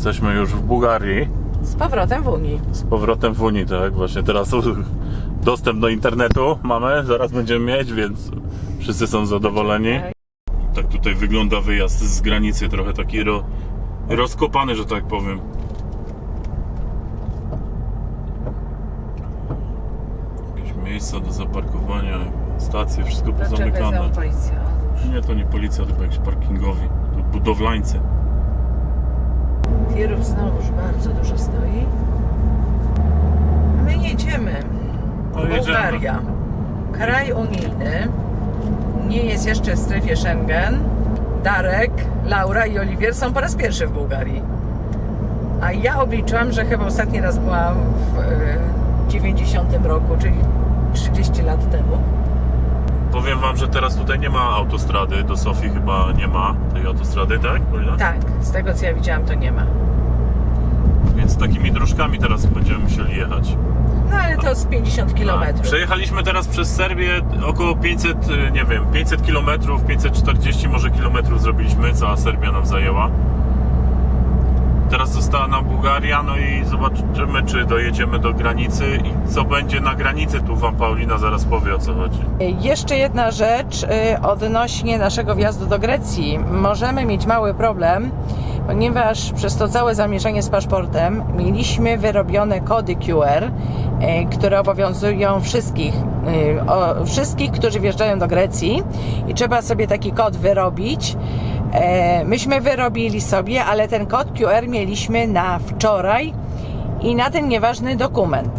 Jesteśmy już w Bułgarii. Z powrotem w Unii. Z powrotem w Unii, tak? Właśnie teraz dostęp do internetu mamy, zaraz będziemy mieć, więc wszyscy są zadowoleni. Tak tutaj wygląda wyjazd z granicy, trochę taki ro, rozkopany, że tak powiem. Jakieś miejsca do zaparkowania, stacje, wszystko pozamykane. Nie, to nie policja, tylko jakiś parkingowi, to budowlańcy. Tirów znowuż bardzo dużo stoi. My jedziemy. No, jedziemy. Bułgaria. Kraj unijny. Nie jest jeszcze w strefie Schengen. Darek, Laura i Oliwier są po raz pierwszy w Bułgarii. A ja obliczyłam, że chyba ostatni raz byłam w e, 90 roku, czyli 30 lat temu. Powiem wam, że teraz tutaj nie ma autostrady, do Sofii chyba nie ma tej autostrady, tak? Tak, z tego co ja widziałam, to nie ma. Więc takimi dróżkami teraz będziemy musieli jechać. No ale to z 50 km. Przejechaliśmy teraz przez Serbię około 500, y, nie wiem, 500 km, 540 może kilometrów zrobiliśmy, cała Serbia nam zajęła. Teraz została nam Bułgaria, no i zobaczymy, czy dojedziemy do granicy i co będzie na granicy. Tu wam Paulina zaraz powie o co chodzi. Jeszcze jedna rzecz y, odnośnie naszego wjazdu do Grecji. Możemy mieć mały problem, ponieważ przez to całe zamieszanie z paszportem mieliśmy wyrobione kody QR, y, które obowiązują wszystkich, y, wszystkich, którzy wjeżdżają do Grecji i trzeba sobie taki kod wyrobić. E, Myśmy wyrobili sobie, ale ten kod QR mieliśmy na wczoraj i na ten nieważny dokument.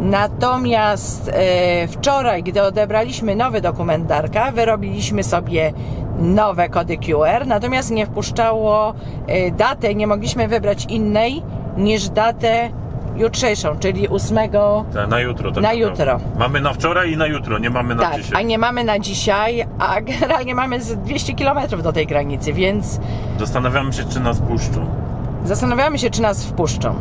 Natomiast e, wczoraj, gdy odebraliśmy nowy dokument Darka, wyrobiliśmy sobie nowe kody QR, natomiast nie wpuszczało e, datę, nie mogliśmy wybrać innej niż datę jutrzejszą, czyli 8. Tak, na jutro. Tak Na jutro. Mamy na wczoraj i na jutro, nie mamy na Tak, a dzisiaj. nie mamy na dzisiaj, a generalnie mamy z 200 km do tej granicy, więc Zastanawiamy się, czy nas puszczą. zastanawiamy się, czy nas wpuszczą.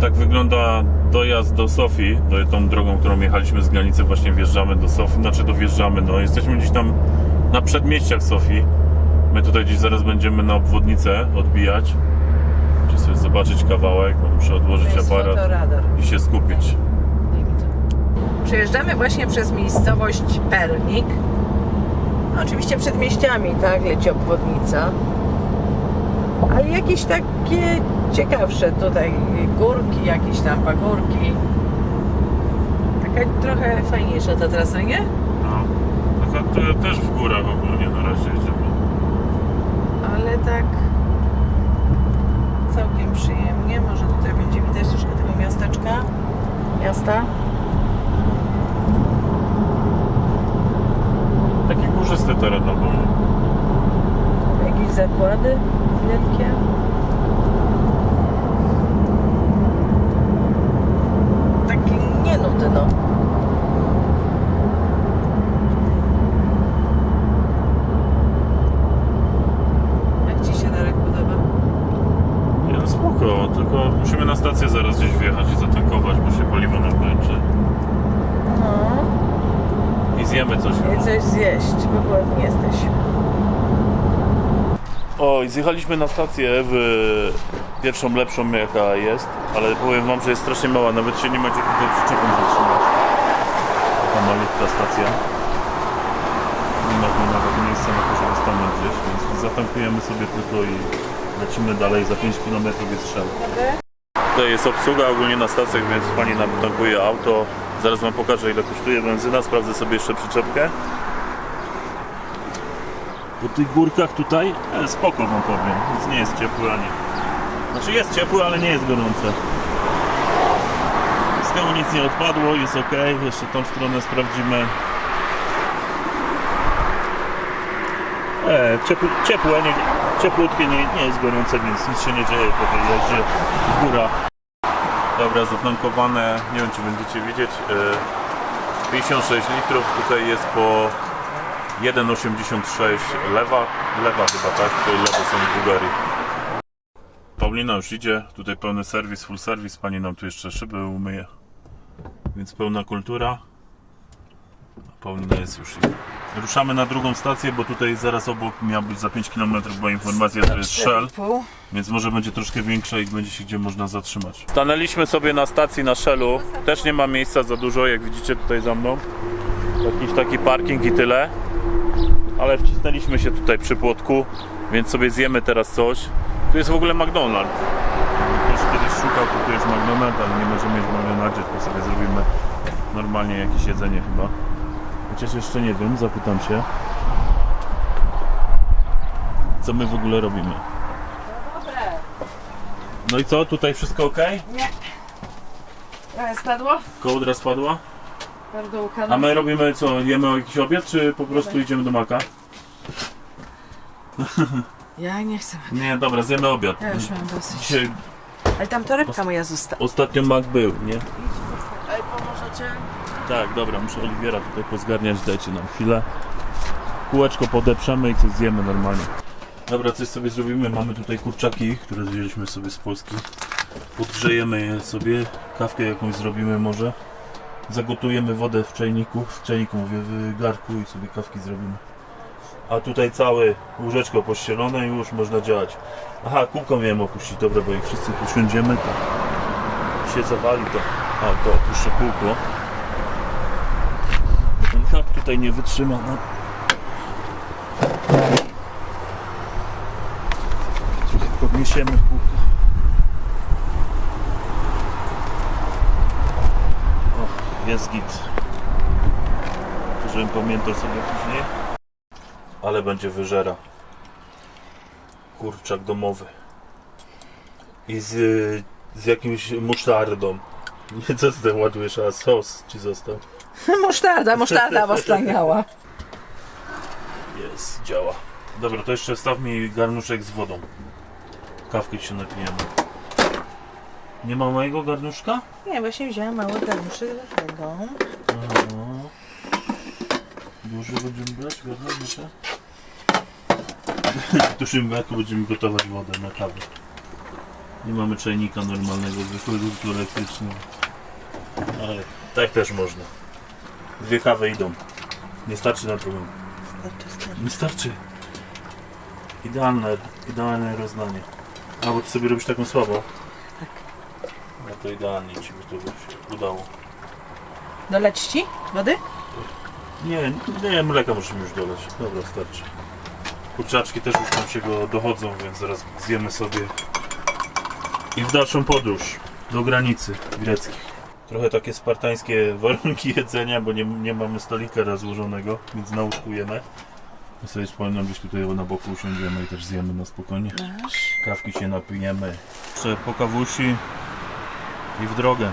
Tak wygląda dojazd do Sofii, do tą drogą, którą jechaliśmy z granicy, właśnie wjeżdżamy do Sofii, znaczy dowjeżdżamy, no jesteśmy gdzieś tam na przedmieściach Sofii. My tutaj gdzieś zaraz będziemy na obwodnicę odbijać, zobaczyć kawałek, bo muszę odłożyć aparat fotoradar. i się skupić. Przejeżdżamy właśnie przez miejscowość Pernik. No, oczywiście przed mieściami, tak, leci obwodnica. Ale jakieś takie ciekawsze tutaj górki, jakieś tam pagórki. Taka trochę fajniejsza ta trasa, nie? No, taka to też w górach ogólnie na razie jedziemy. Ale tak przyjemnie. Może tutaj będzie widać troszkę tego miasteczka. Miasta. Taki górzysty teren ogólnie. Jakieś zakłady wielkie. Taki nie nudy, no. Jak Ci się Darek podoba? Nie no spoko, tylko musimy na stację zaraz gdzieś wjechać i zatankować, bo się paliwo nam kończy. No. I zjemy coś chyba. I coś zjeść, bo głodni jesteś. O, i zjechaliśmy na stację w pierwszą lepszą jaka jest, ale powiem wam, że jest strasznie mała, nawet się nie macie tutaj przyczepą zatrzymać. Taka malutka stacja. Nie ma tu nawet miejsca na to, żeby stanąć gdzieś, więc zatankujemy sobie tylko i lecimy dalej, za 5 km jest strzał. Tutaj jest obsługa ogólnie na stacjach, więc pani nam tankuje auto. Zaraz wam pokażę ile kosztuje benzyna, sprawdzę sobie jeszcze przyczepkę. Po tych górkach tutaj e, spoko wam powiem, nic nie jest ciepłe ani. Znaczy jest ciepłe, ale nie jest gorące. Z tyłu nic nie odpadło, jest ok. Jeszcze tą stronę sprawdzimy. E, ciepłe, ciepłe nie, cieplutkie, nie, nie jest gorące, więc nic się nie dzieje po tej jeździe w górach. Dobra, zatankowane, nie wiem czy będziecie widzieć, e, 56 litrów, tutaj jest po 1,86 lewa, lewa chyba tak, czyli lewe są w Bułgarii. Paulina już idzie, tutaj pełny serwis, full serwis, pani nam tu jeszcze szyby umyje. Więc pełna kultura. Paulina jest już. Ruszamy na drugą stację, bo tutaj zaraz obok miał być za 5 km, była informacja, że jest Shell. Więc może będzie troszkę większa i będzie się gdzie można zatrzymać. Stanęliśmy sobie na stacji na Shellu. Też nie ma miejsca za dużo, jak widzicie tutaj za mną. Jakiś taki parking i tyle. Ale wcisnęliśmy się tutaj przy płotku, więc sobie zjemy teraz coś. Tu jest w ogóle McDonald's. Ktoś kiedyś szukał, to tu jest McDonald's, ale nie możemy mieć w McDonaldzie, tylko sobie zrobimy normalnie jakieś jedzenie chyba. Chociaż jeszcze nie wiem, zapytam się. Co my w ogóle robimy? No i co, tutaj wszystko ok? Nie. E, Spadło? Kołdra spadła? Pardółka. no. A my robimy co, jemy jakiś obiad, czy po prostu idziemy do maka? Ja nie chcę. Nie, dobra, zjemy obiad. Ja już mam dosyć. Dzisiaj Ale tam torebka moja została. ostatnio mak był, nie? Ej, pomożecie? Tak, dobra, muszę Oliwiera tutaj pozgarniać, dajcie nam chwilę. Kółeczko podeprzemy i coś zjemy normalnie. Dobra, coś sobie zrobimy. Mamy tutaj kurczaki, które wzięliśmy sobie z Polski. Podgrzejemy je sobie, kawkę jakąś zrobimy może. Zagotujemy wodę w czajniku, w czajniku mówię, w garku i sobie kawki zrobimy. A tutaj całe łóżeczko pościelone i już można działać. Aha, kółko miałem opuścić, dobra, bo jak wszyscy tu siądziemy, to się zawali to. A, to opuszczę kółko. Tutaj nie wytrzyma. No. Trochę podniesiemy kółko. O, jest git. Żebym pamiętał sobie później. Ale będzie wyżera. Kurczak domowy. I z, z jakimś musztardą. Nie, co ty tam ładujesz, a sos ci został? Musztarda, musztarda postaniała. Jest, działa. Dobra, to jeszcze staw mi garnuszek z wodą. Kawkę się napijemy. Nie ma mojego garnuszka? Nie, właśnie wziąłem mały garnuszek dlatego. Aha. Duży będziemy brać garnuszek? W dużym garku będziemy gotować wodę na kawę. Nie mamy czajnika normalnego, zwykłego, elektrycznego. Ale tak też można. Dwie kawy idą. Nie starczy na drugą. Starczy, starczy. Nie starczy. Idealne, idealne rozdanie. A bo ty sobie robisz taką słabą? Tak. No to idealnie ci by to się udało. Doleć ci wody? Nie, nie, mleka musimy już doleć. Dobra, starczy. Kurczaczki też już nam się go dochodzą, więc zaraz zjemy sobie. I w dalszą podróż do granicy greckich. Trochę takie spartańskie warunki jedzenia, bo nie, nie mamy stolika rozłożonego, więc na łóżku jemy. My sobie wspólnie gdzieś tutaj na boku usiądziemy i też zjemy na spokojnie. Kawki się napijemy. Jeszcze po kawusi i w drogę.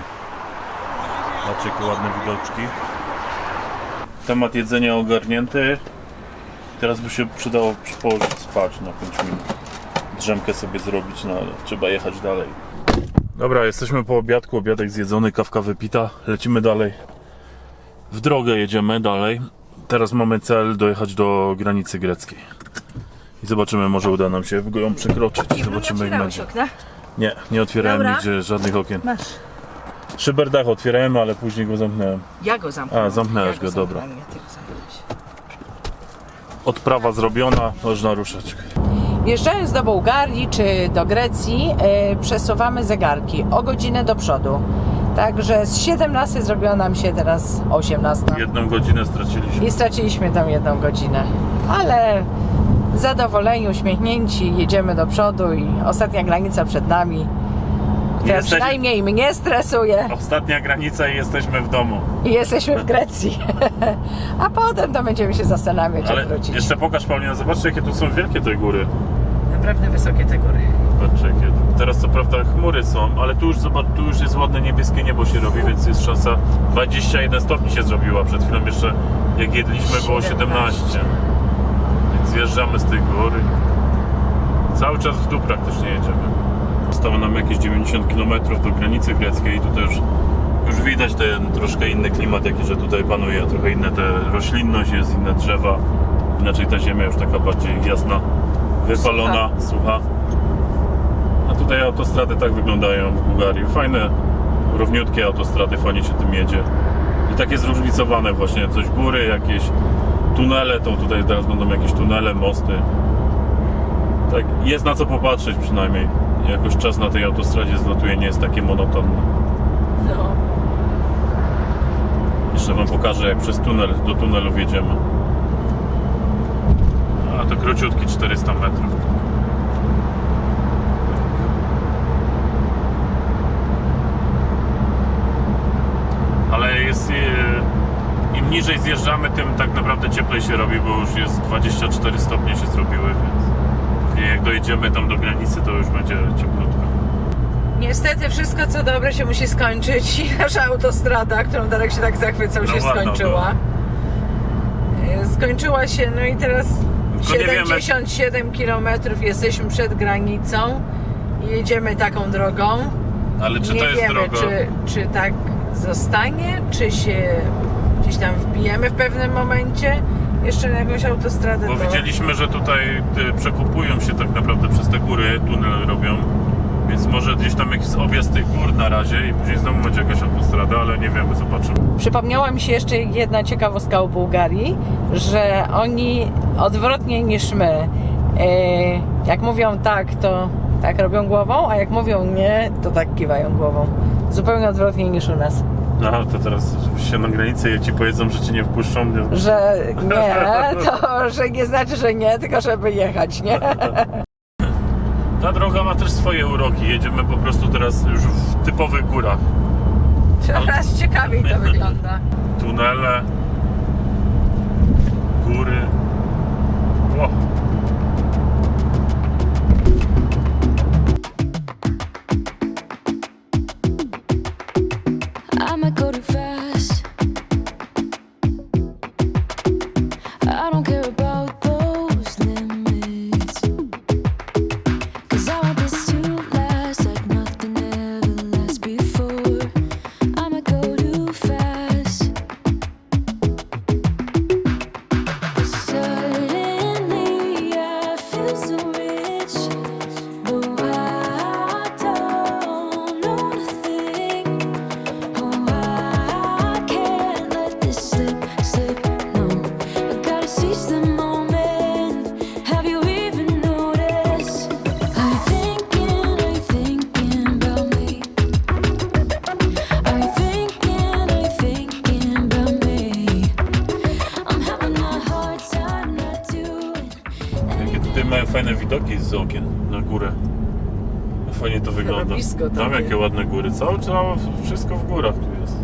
Patrzcie, jakie ładne widoczki. Temat jedzenia ogarnięty. Teraz by się przydało położyć spać na 5 minut. Drzemkę sobie zrobić, no ale trzeba jechać dalej. Dobra, jesteśmy po obiadku, obiadek zjedzony, kawka wypita. Lecimy dalej. W drogę jedziemy dalej. Teraz mamy cel dojechać do granicy greckiej. I zobaczymy, może uda nam się ją przekroczyć. Zobaczymy jak będzie. okna? Nie, nie otwierałem Dobra. nigdzie żadnych okien. Masz. Szyberdach otwierałem, ale później go zamknąłem. Ja go zamknąłem. A, zamknęłeś ja go, dobra. go zamknąłeś. Odprawa zrobiona, można ruszać. Wjeżdżając do Bułgarii czy do Grecji, e, przesuwamy zegarki o godzinę do przodu. Także z 17 zrobiła nam się teraz 18. Jedną godzinę straciliśmy. I straciliśmy tam jedną godzinę. Ale zadowoleni, uśmiechnięci, jedziemy do przodu i ostatnia granica przed nami, która Jesteśmy- przynajmniej mnie stresuje Ostatnia granica i jesteśmy w domu. i jesteśmy w Grecji. A potem to będziemy się zastanawiać, Ale jak wrócić. jeszcze pokaż Paulina, zobaczcie jakie tu są wielkie te góry. Naprawdę wysokie te góry. Patrzcie jakie. Teraz co prawda chmury są, ale tu już zobacz, tu już jest ładne niebieskie niebo się robi, więc jest szansa. 21 stopni się zrobiła, przed chwilą jeszcze jak jedliśmy było 17. 17. Więc zjeżdżamy z tej góry. Cały czas w dół praktycznie jedziemy. Zostało nam jakieś 90 km do granicy greckiej i tutaj już, już widać ten troszkę inny klimat, jaki że tutaj panuje. Trochę inne te roślinność jest, inne drzewa. Inaczej ta ziemia już taka bardziej jasna, wypalona, sucha. A tutaj autostrady tak wyglądają w Bułgarii. Fajne, równiutkie autostrady, fajnie się tym jedzie. I takie zróżnicowane właśnie, coś góry, jakieś tunele, to tutaj teraz będą jakieś tunele, mosty. Tak, jest na co popatrzeć przynajmniej. Jakoś czas na tej autostradzie zlatuje, nie jest takie monotonne. No. Jeszcze wam pokażę, jak przez tunel, do tunelu wjedziemy. A to króciutki 400 metrów. Ale jest. e, Im niżej zjeżdżamy, tym tak naprawdę cieplej się robi, bo już jest 24 stopnie się zrobiły, więc jak dojedziemy tam do granicy, to już będzie cieplutko. Niestety wszystko co dobre się musi skończyć i nasza autostrada, którą Darek się tak zachwycał, No się ładna skończyła. E, Skończyła się, no i teraz Tylko nie wiemy- 77 km jesteśmy przed granicą i jedziemy taką drogą. Ale czy nie to jest wiemy, droga? czy, czy tak zostanie, czy się gdzieś tam wbijemy w pewnym momencie jeszcze na jakąś autostradę. Bo to... widzieliśmy, że tutaj y, przekupują się tak naprawdę przez te góry, tunel robią. Więc może gdzieś tam jakiś objazd tych gór na razie i później znowu będzie jakaś autostrada, ale nie wiemy, zobaczymy. Przypomniała mi się jeszcze jedna ciekawostka o Bułgarii, że oni odwrotnie niż my, e, jak mówią tak, to tak robią głową, a jak mówią nie, to tak kiwają głową. Zupełnie odwrotnie niż u nas. No to teraz się na granicy i ci powiedzą, że cię nie wpuszczą. Nie? Że nie, to że nie znaczy, że nie, tylko żeby jechać, nie? Ta droga ma też swoje uroki. Jedziemy po prostu teraz już w typowych górach. Coraz ciekawiej to wygląda. Tunele, góry. O. z okien na górę. Fajnie to wygląda. blisko Tam takie. jakie ładne góry. Całe, całe wszystko w górach tu jest.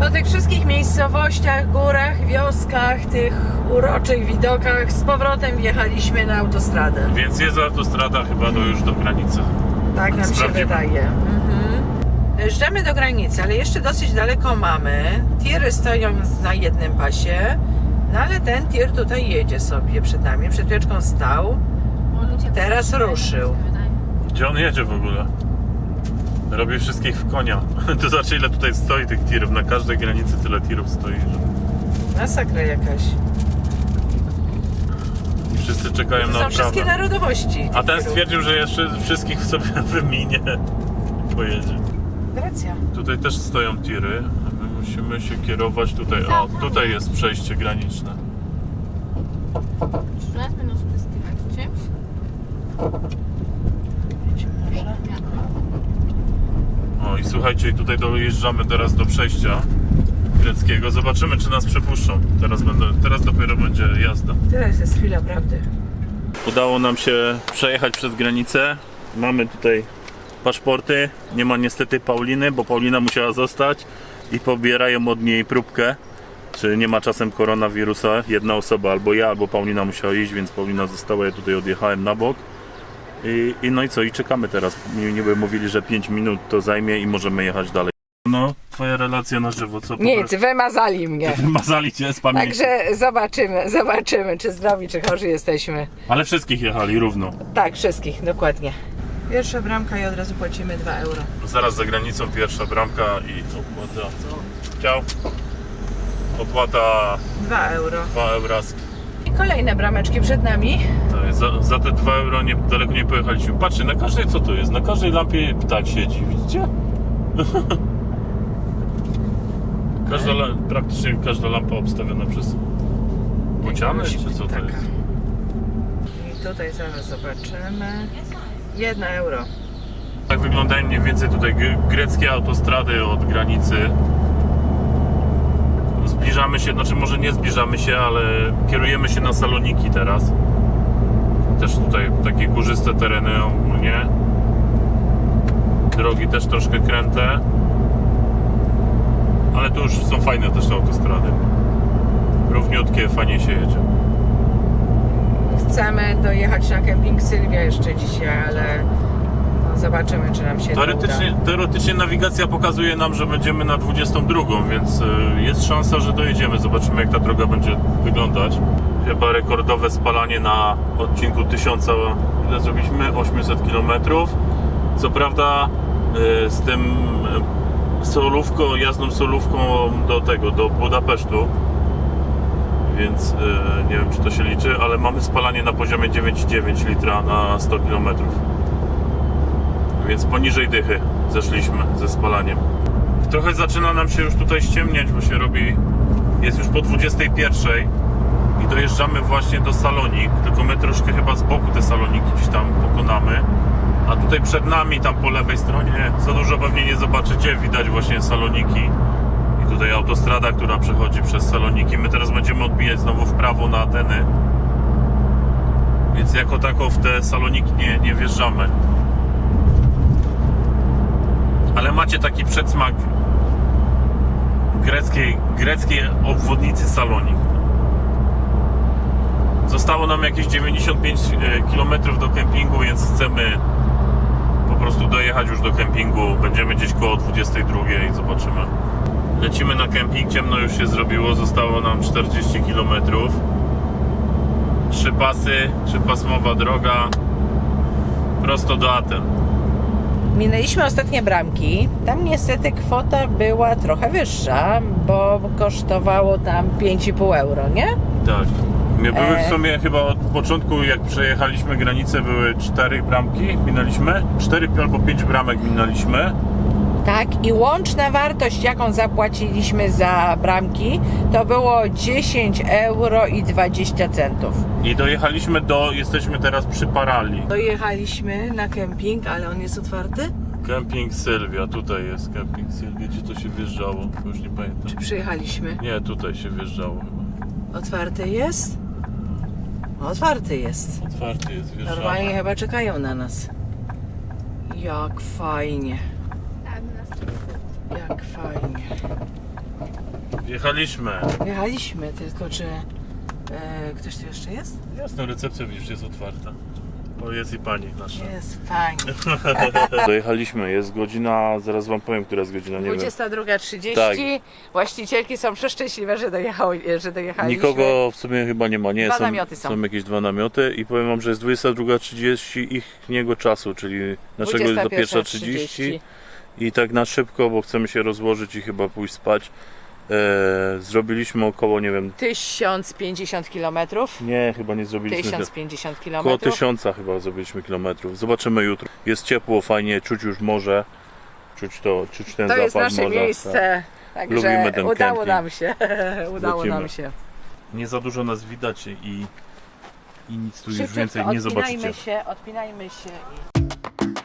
Po tych wszystkich miejscowościach, górach, wioskach, tych uroczych widokach z powrotem wjechaliśmy na autostradę. Więc jest autostrada chyba do już do granicy. Tak nam się Sprawdzimy. wydaje. Mhm. Dojeżdżamy do granicy, ale jeszcze dosyć daleko mamy. Tiry stoją na jednym pasie, no ale ten tir tutaj jedzie sobie przed nami. Przed chwileczką stał, teraz ruszył. Gdzie on jedzie w ogóle? Robi wszystkich w konia. To znaczy ile tutaj stoi tych tirów. Na każdej granicy tyle tirów stoi. Że... Masakra jakaś. I wszyscy czekają To na są wszystkie odprawę. narodowości. A ten tirów. stwierdził, że jeszcze wszystkich w sobie wyminie. Pojedzie. Racja. Tutaj też stoją tiry. My musimy się kierować tutaj. O, tutaj jest przejście graniczne. Czy nas będą spryskiwać czymś? O i słuchajcie, tutaj dojeżdżamy teraz do przejścia greckiego. Zobaczymy, czy nas przepuszczą. Teraz, będę, teraz dopiero będzie jazda. Teraz jest chwila prawdy. Udało nam się przejechać przez granicę. Mamy tutaj paszporty. Nie ma niestety Pauliny, bo Paulina musiała zostać i pobierają od niej próbkę. Czy nie ma czasem koronawirusa? Jedna osoba, albo ja, albo Paulina musiała iść, więc Paulina została. Ja tutaj odjechałem na bok. I, i no i co? I czekamy teraz. Niby mówili, że 5 minut to zajmie i możemy jechać dalej. No, twoja relacja na żywo, co? Nic, wymazali mnie. Mazali cię z pamięci. Także zobaczymy, zobaczymy, czy zdrowi, czy chorzy jesteśmy. Ale wszystkich jechali równo. Tak, wszystkich, dokładnie. Pierwsza bramka i od razu płacimy 2 euro. Zaraz za granicą pierwsza bramka i opłata. Ciao. Opłata 2 euro. 2 euraski. Kolejne brameczki przed nami. To jest za, za te 2 euro nie, daleko nie pojechaliśmy. Patrzcie, na każdej co to jest? Na każdej lampie ptak siedzi, widzicie? Każda, praktycznie każda lampa obstawiona przez bociany, czy co to jest? I tutaj zaraz zobaczymy. 1 euro. Tak wyglądają mniej więcej tutaj gre- greckie autostrady od granicy. Zbliżamy się, znaczy może nie zbliżamy się, ale kierujemy się na Saloniki teraz. Też tutaj takie górzyste tereny ogólnie. Drogi też troszkę kręte. Ale tu już są fajne też te autostrady. Równiutkie, fajnie się jedzie. Chcemy dojechać na kemping Sylwia jeszcze dzisiaj, ale zobaczymy, czy nam się Teoretycznie, uda. teoretycznie nawigacja pokazuje nam, że będziemy na 22, więc y, jest szansa, że dojedziemy. Zobaczymy, jak ta droga będzie wyglądać. Chyba rekordowe spalanie na odcinku 1000, ile zrobiliśmy? 800 km. Co prawda y, z tym y, solówką, jazdą solówką do tego, do Budapesztu. Więc nie wiem, czy to się liczy, ale mamy spalanie na poziomie 9,9 litra na 100 km. Więc poniżej dychy zeszliśmy ze spalaniem. Trochę zaczyna nam się już tutaj ściemniać, bo się robi. Jest już po 21 i dojeżdżamy właśnie do Salonik. Tylko my troszkę chyba z boku te saloniki gdzieś tam pokonamy. A tutaj przed nami, tam po lewej stronie, za dużo pewnie nie zobaczycie. Widać właśnie saloniki. I tutaj autostrada, która przechodzi przez saloniki. My teraz będziemy odbijać znowu w prawo na Ateny. Więc jako tako w te saloniki nie, nie wjeżdżamy ale macie taki przedsmak greckiej, greckiej obwodnicy Salonik. Zostało nam jakieś 95 km do kempingu, więc chcemy po prostu dojechać już do kempingu. Będziemy gdzieś koło 22 i zobaczymy. Lecimy na kemping, ciemno już się zrobiło, zostało nam 40 km. Trzy pasy, trzypasmowa droga, prosto do Aten. Minęliśmy ostatnie bramki. Tam niestety kwota była trochę wyższa, bo kosztowało tam 5,5 euro, nie? Tak. Nie były E. w sumie chyba od początku, jak przejechaliśmy granicę, były cztery bramki, minęliśmy. Cztery albo pięć bramek minęliśmy. Tak, i łączna wartość, jaką zapłaciliśmy za bramki, to było 10 euro i 20 centów. I dojechaliśmy do, jesteśmy teraz przy Parali. Dojechaliśmy na kemping, ale on jest otwarty? Kemping Sylwia, tutaj jest kemping Sylwia. Gdzie to się wjeżdżało? Już nie pamiętam. Czy przyjechaliśmy? Nie, tutaj się wjeżdżało chyba. Otwarty jest? Otwarty jest. Otwarty jest, wjeżdżamy. Normalnie chyba czekają na nas. Jak fajnie, jak fajnie. Wjechaliśmy. Jechaliśmy, tylko czy e, ktoś tu jeszcze jest? Jasna recepcja widzisz, jest otwarta. O, jest i pani nasza. Jest fajnie. Dojechaliśmy, jest godzina, zaraz wam powiem, która jest godzina, nie wiem. 22.30. Tak. Właścicielki są przeszczęśliwe, że, dojechały, że dojechaliśmy. Nikogo w sumie chyba nie ma, nie Dwa są, namioty są. jakieś dwa namioty i powiem wam, że jest 22.30 ich niego czasu, czyli naszego jest do 21:30. 1.30 i tak na szybko, bo chcemy się rozłożyć i chyba pójść spać. E, zrobiliśmy około, nie wiem, 1050 km. nie, chyba nie zrobiliśmy. 1050 km. Około tysiąca chyba zrobiliśmy kilometrów. Zobaczymy jutro. Jest ciepło, fajnie, czuć już morze. Czuć to, czuć ten To jest zapach nasze morza. tak. miejsce. Także Lubimy ten udało kemping. nam się. udało Lecimy. nam się. Nie za dużo nas widać i, i nic tu już więcej nie zobaczycie. odpinajmy się, odpinajmy się. I